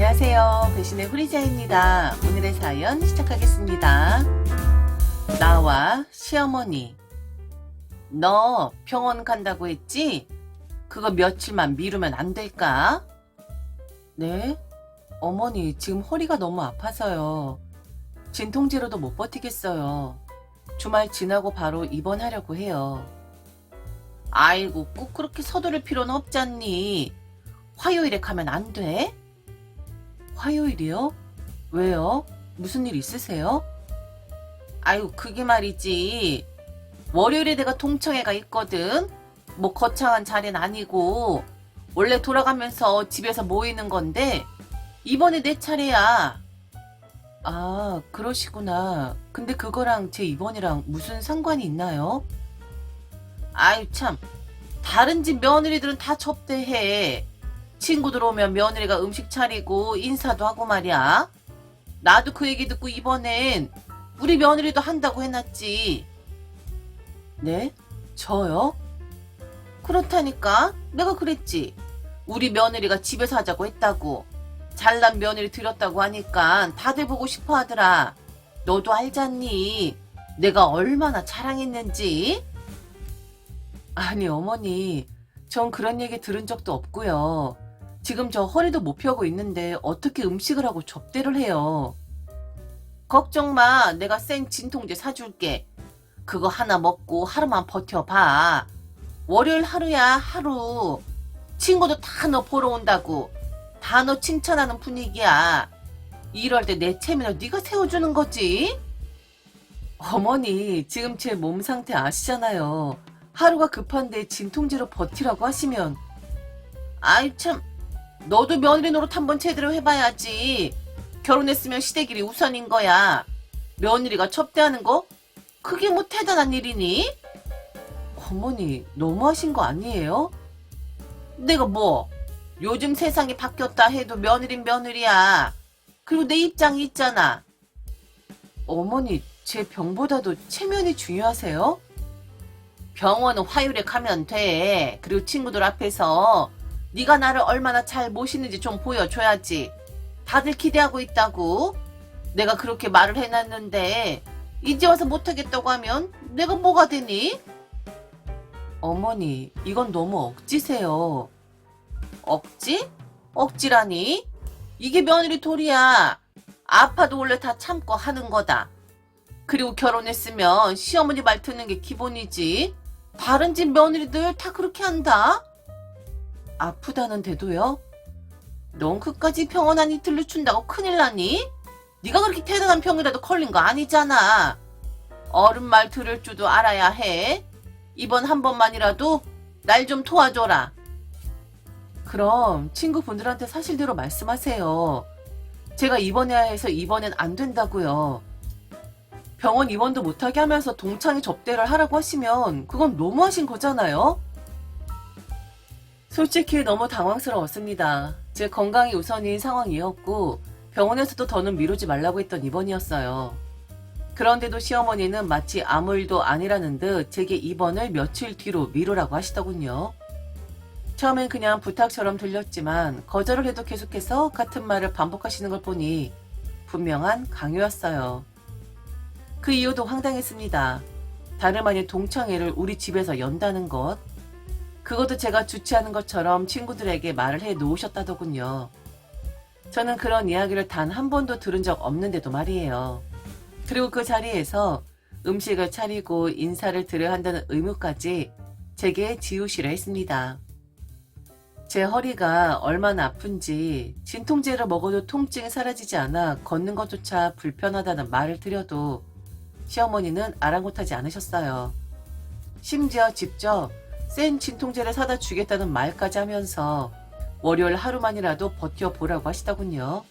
안녕하세요. 배신의 후리자입니다. 오늘의 사연 시작하겠습니다. 나와 시어머니. 너 병원 간다고 했지? 그거 며칠만 미루면 안 될까? 네? 어머니, 지금 허리가 너무 아파서요. 진통제로도 못 버티겠어요. 주말 지나고 바로 입원하려고 해요. 아이고, 꼭 그렇게 서두를 필요는 없잖니. 화요일에 가면 안 돼? 화요일이요? 왜요? 무슨 일 있으세요? 아유, 그게 말이지. 월요일에 내가 동청회가 있거든? 뭐 거창한 자리는 아니고, 원래 돌아가면서 집에서 모이는 건데, 이번에 내 차례야. 아, 그러시구나. 근데 그거랑 제 입원이랑 무슨 상관이 있나요? 아유, 참. 다른 집 며느리들은 다 접대해. 친구들 오면 며느리가 음식 차리고 인사도 하고 말이야. 나도 그 얘기 듣고 이번엔 우리 며느리도 한다고 해놨지. 네? 저요? 그렇다니까? 내가 그랬지. 우리 며느리가 집에서 하자고 했다고. 잘난 며느리 들였다고 하니까 다들 보고 싶어 하더라. 너도 알잖니? 내가 얼마나 자랑했는지? 아니, 어머니. 전 그런 얘기 들은 적도 없고요. 지금 저 허리도 못 펴고 있는데 어떻게 음식을 하고 접대를 해요. 걱정 마. 내가 센 진통제 사줄게. 그거 하나 먹고 하루만 버텨봐. 월요일 하루야, 하루. 친구도 다 너 보러 온다고. 다 너 칭찬하는 분위기야. 이럴 때 내 체면을 네가 세워주는 거지? 어머니, 지금 제 몸 상태 아시잖아요. 하루가 급한데 진통제로 버티라고 하시면 아이 참 너도 며느리 노릇 한번 제대로 해봐야지 결혼했으면 시댁일이 우선인 거야 며느리가 첩대하는 거 그게 뭐 대단한 일이니? 어머니 너무하신 거 아니에요? 내가 뭐 요즘 세상이 바뀌었다 해도 며느린 며느리야 그리고 내 입장이 있잖아 어머니 제 병보다도 체면이 중요하세요? 병원은 화요일에 가면 돼. 그리고 친구들 앞에서 네가 나를 얼마나 잘 모시는지 좀 보여줘야지. 다들 기대하고 있다고. 내가 그렇게 말을 해놨는데 이제 와서 못하겠다고 하면 내가 뭐가 되니? 어머니, 이건 너무 억지세요. 억지? 억지라니? 이게 며느리 도리야. 아파도 원래 다 참고 하는 거다. 그리고 결혼했으면 시어머니 말 듣는 게 기본이지. 다른 집 며느리들 다 그렇게 한다? 아프다는데도요? 넌 병원 안 이틀로 준다고 큰일 나니? 네가 그렇게 대단한 병이라도 걸린 거 아니잖아. 어른 말 들을 줄도 알아야 해. 이번 한 번만이라도 날 좀 도와줘라. 그럼 친구분들한테 사실대로 말씀하세요. 제가 입원해야 해서 입원은 안 된다고요. 병원 입원도 못하게 하면서 동창회 접대를 하라고 하시면 그건 너무하신 거잖아요? 솔직히 너무 당황스러웠습니다. 제 건강이 우선인 상황이었고 병원에서도 더는 미루지 말라고 했던 입원이었어요. 그런데도 시어머니는 마치 아무 일도 아니라는 듯 제게 입원을 며칠 뒤로 미루라고 하시더군요. 처음엔 그냥 부탁처럼 들렸지만 거절을 해도 계속해서 같은 말을 반복하시는 걸 보니 분명한 강요였어요. 그 이유도 황당했습니다. 다름 아닌 동창회를 우리 집에서 연다는 것. 그것도 제가 주최하는 것처럼 친구들에게 말을 해 놓으셨다더군요. 저는 그런 이야기를 단 한 번도 들은 적 없는데도 말이에요. 그리고 그 자리에서 음식을 차리고 인사를 드려야 한다는 의무까지 제게 지우시려 했습니다. 제 허리가 얼마나 아픈지 진통제를 먹어도 통증이 사라지지 않아 걷는 것조차 불편하다는 말을 드려도 시어머니는 아랑곳하지 않으셨어요. 심지어 직접 센 진통제를 사다 주겠다는 말까지 하면서 월요일 하루만이라도 버텨보라고 하시더군요.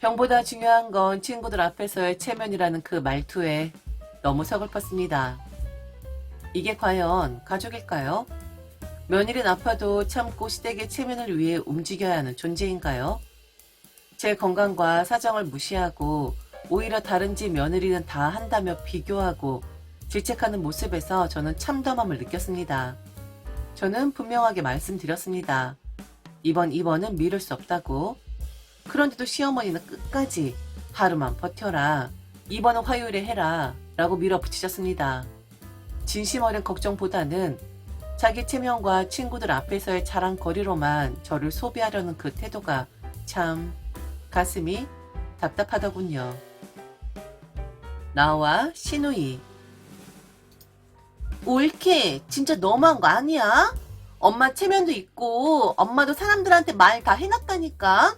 병보다 중요한 건 친구들 앞에서의 체면이라는 그 말투에 너무 서글펐습니다. 이게 과연 가족일까요? 며느린 아파도 참고 시댁의 체면을 위해 움직여야 하는 존재인가요? 제 건강과 사정을 무시하고 오히려 다른 집 며느리는 다 한다며 비교하고 질책하는 모습에서 저는 참담함을 느꼈습니다. 저는 분명하게 말씀드렸습니다. 이번 입원은 미룰 수 없다고. 그런데도 시어머니는 끝까지 하루만 버텨라. 이번은 화요일에 해라. 라고 밀어붙이셨습니다. 진심 어린 걱정보다는 자기 체면과 친구들 앞에서의 자랑거리로만 저를 소비하려는 그 태도가 참 가슴이 답답하더군요. 나와 신우이. 옳게 진짜 너무한 거 아니야? 엄마 체면도 있고 엄마도 사람들한테 말 다 해놨다니까.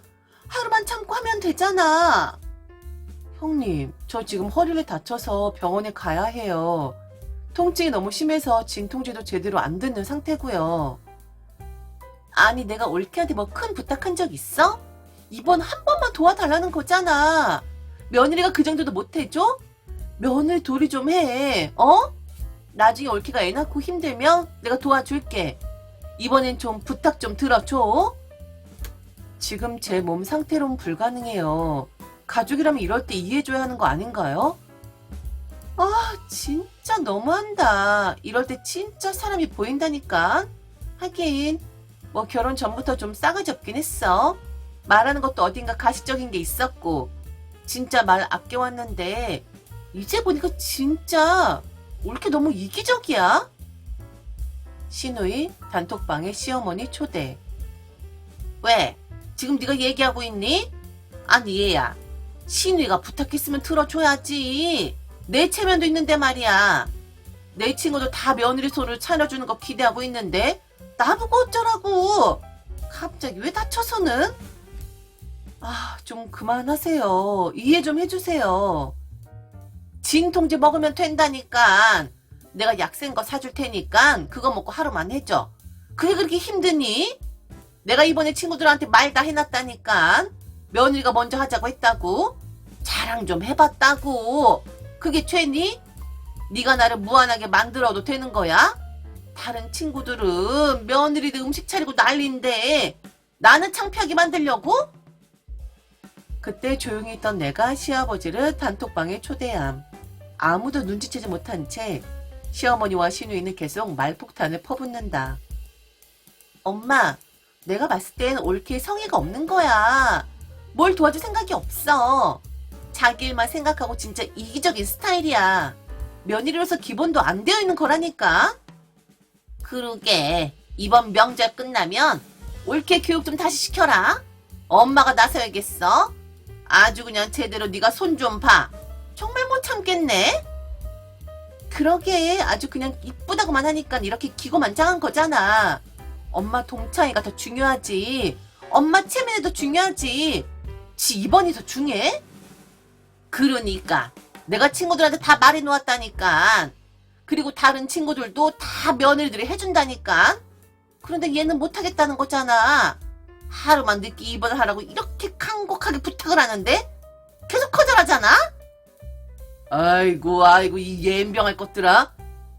하루만 참고 하면 되잖아. 형님, 저 지금 허리를 다쳐서 병원에 가야 해요. 통증이 너무 심해서 진통제도 제대로 안 듣는 상태고요. 아니, 내가 올케한테 뭐 큰 부탁한 적 있어? 이번 한 번만 도와달라는 거잖아. 며느리가 그 정도도 못해줘? 며느리 도리 좀 해, 어? 나중에 올케가 애 낳고 힘들면 내가 도와줄게. 이번엔 좀 부탁 좀 들어줘. 지금 제 몸 상태로는 불가능해요. 가족이라면 이럴 때 이해해줘야 하는 거 아닌가요? 아, 진짜 너무한다. 이럴 때 진짜 사람이 보인다니까. 하긴, 뭐 결혼 전부터 좀 싸가지 없긴 했어. 말하는 것도 어딘가 가식적인 게 있었고, 진짜 말 아껴왔는데, 이제 보니까 진짜, 옳게 너무 이기적이야? 신우이 단톡방에 시어머니 초대. 왜? 지금 네가 얘기하고 있니? 아니 얘야, 신우이가 부탁했으면 들어줘야지. 내 체면도 있는데 말이야. 내 친구도 다 며느리 손을 차려주는 거 기대하고 있는데 나보고 어쩌라고. 갑자기 왜 다쳐서는? 아, 좀 그만하세요. 이해 좀 해주세요. 진통제 먹으면 된다니까. 내가 약센 거 사줄 테니까 그거 먹고 하루만 해줘. 그게 그렇게 힘드니? 내가 이번에 친구들한테 말 다 해놨다니까. 며느리가 먼저 하자고 했다고. 자랑 좀 해봤다고. 그게 죄니? 네가 나를 무한하게 만들어도 되는 거야? 다른 친구들은 며느리들 음식 차리고 난리인데 나는 창피하게 만들려고? 그때 조용히 있던 내가 시아버지를 단톡방에 초대함. 아무도 눈치채지 못한 채 시어머니와 시누이는 계속 말폭탄을 퍼붓는다. 엄마, 내가 봤을 땐 옳게 성의가 없는 거야. 뭘 도와줄 생각이 없어. 자기 일만 생각하고 진짜 이기적인 스타일이야. 며느리로서 기본도 안 되어 있는 거라니까. 그러게. 이번 명절 끝나면 옳게 교육 좀 다시 시켜라. 엄마가 나서야겠어. 아주 그냥 제대로 네가 손 좀 봐. 참겠네. 그러게 아주 그냥 이쁘다고만 하니까 이렇게 기고만장한 거잖아. 엄마 동창회가 더 중요하지. 엄마 체면이 더 중요하지. 지 입원이 더 중요해? 그러니까 내가 친구들한테 다 말해놓았다니까. 그리고 다른 친구들도 다 며느리들이 해준다니까. 그런데 얘는 못하겠다는 거잖아. 하루만 늦게 입원을 하라고 이렇게 간곡하게 부탁을 하는데 계속 거절하잖아. 아이고 아이고 이 예병할 것들아.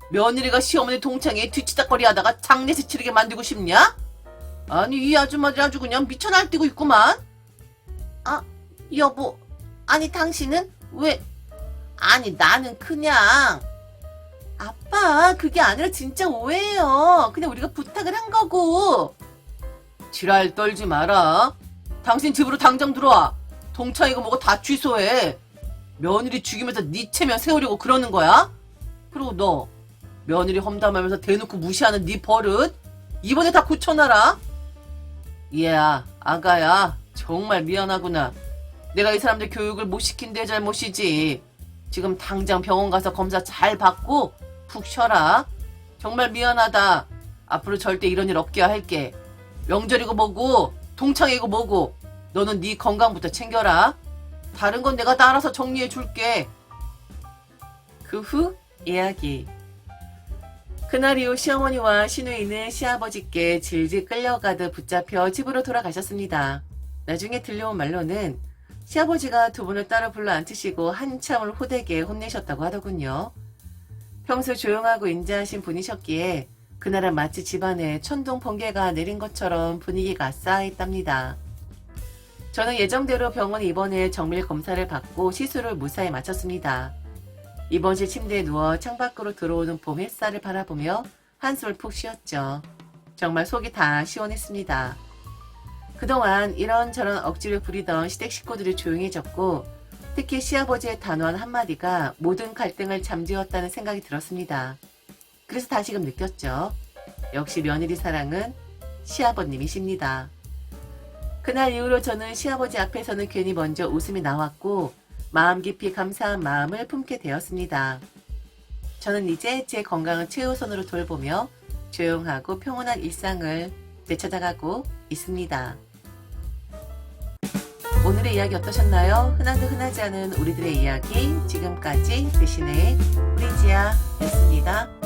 며느리가 시어머니 동창에 뒤치다거리 하다가 장례식 치르게 만들고 싶냐? 아니 이 아줌마들 아주 그냥 미쳐 날뛰고 있구만. 아 여보 아니 당신은 왜 아니 나는 그냥 아빠 그게 아니라 진짜 오해예요. 그냥 우리가 부탁을 한 거고. 지랄 떨지 마라. 당신 집으로 당장 들어와. 동창이고 뭐고 다 취소해. 며느리 죽이면서 네 체면 세우려고 그러는 거야? 그리고 너 며느리 험담하면서 대놓고 무시하는 네 버릇 이번에 다 고쳐놔라. 얘야 아가야 정말 미안하구나. 내가 이 사람들 교육을 못 시킨 데 잘못이지. 지금 당장 병원 가서 검사 잘 받고 푹 쉬어라. 정말 미안하다. 앞으로 절대 이런 일 없게 할게. 명절이고 뭐고 동창이고 뭐고 너는 네 건강부터 챙겨라. 다른 건 내가 다 알아서 정리해 줄게. 그 후 이야기. 그날 이후 시어머니와 시누이는 시아버지께 질질 끌려가듯 붙잡혀 집으로 돌아가셨습니다. 나중에 들려온 말로는 시아버지가 두 분을 따로 불러 앉히시고 한참을 호되게 혼내셨다고 하더군요. 평소 조용하고 인자하신 분이셨기에 그날은 마치 집안에 천둥 번개가 내린 것처럼 분위기가 싸했답니다. 저는 예정대로 병원 입원해 정밀 검사를 받고 시술을 무사히 마쳤습니다. 입원실 침대에 누워 창밖으로 들어오는 봄 햇살을 바라보며 한숨을 푹 쉬었죠. 정말 속이 다 시원했습니다. 그동안 이런저런 억지를 부리던 시댁 식구들이 조용해졌고 특히 시아버지의 단호한 한마디가 모든 갈등을 잠재웠다는 생각이 들었습니다. 그래서 다시금 느꼈죠. 역시 며느리 사랑은 시아버님이십니다. 그날 이후로 저는 시아버지 앞에서는 괜히 먼저 웃음이 나왔고 마음 깊이 감사한 마음을 품게 되었습니다. 저는 이제 제 건강을 최우선으로 돌보며 조용하고 평온한 일상을 되찾아가고 있습니다. 오늘의 이야기 어떠셨나요? 흔한데 흔하지 않은 우리들의 이야기 지금까지 대신에 프리지아였습니다.